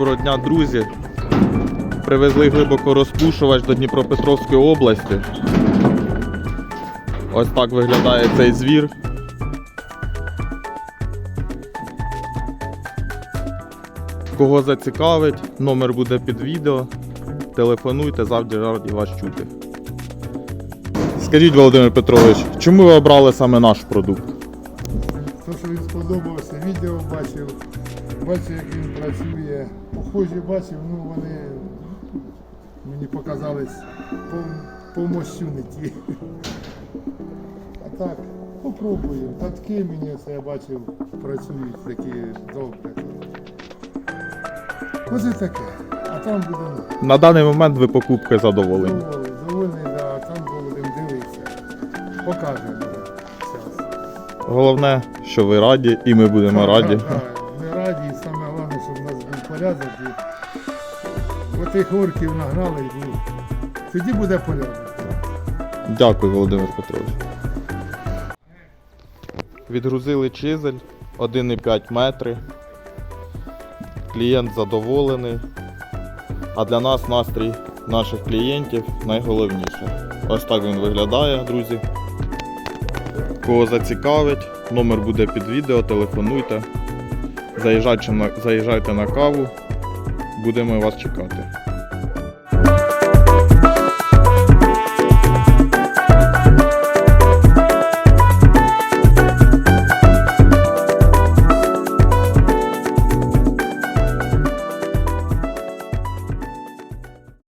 Доброго дня, друзі. Привезли глибоко розпушувач до Дніпропетровської області. Ось так виглядає цей звір. Кого зацікавить, номер буде під відео. Телефонуйте, завжди раді вас чути. Скажіть, Володимир Петрович, чому ви обрали саме наш продукт? То, що він сподобався, відео бачив, бачив, як він працює. Похожі бачив, ну вони мені показались по, по мощу не ті. А так, попробую. Татки мені це я бачив, працюють такі добре. Ось таке. А там будемо На даний момент ви покупки задоволені. доволі, довольний, да, а там будемо дивитися. Покажемо. Головне, що ви раді, і ми будемо раді. Так, так, саме головне, щоб у нас був порядок. І отих орків нагнали і був. Тоді буде порядок. Дякую, Володимир Петрович. Відгрузили чизель 1,5 метри. Клієнт задоволений. А для нас настрій наших клієнтів найголовніше. Ось так він виглядає, друзі. Кого зацікавить, номер буде під відео, телефонуйте. Заїжджайте на, заїжджайте на каву. Будемо вас чекати.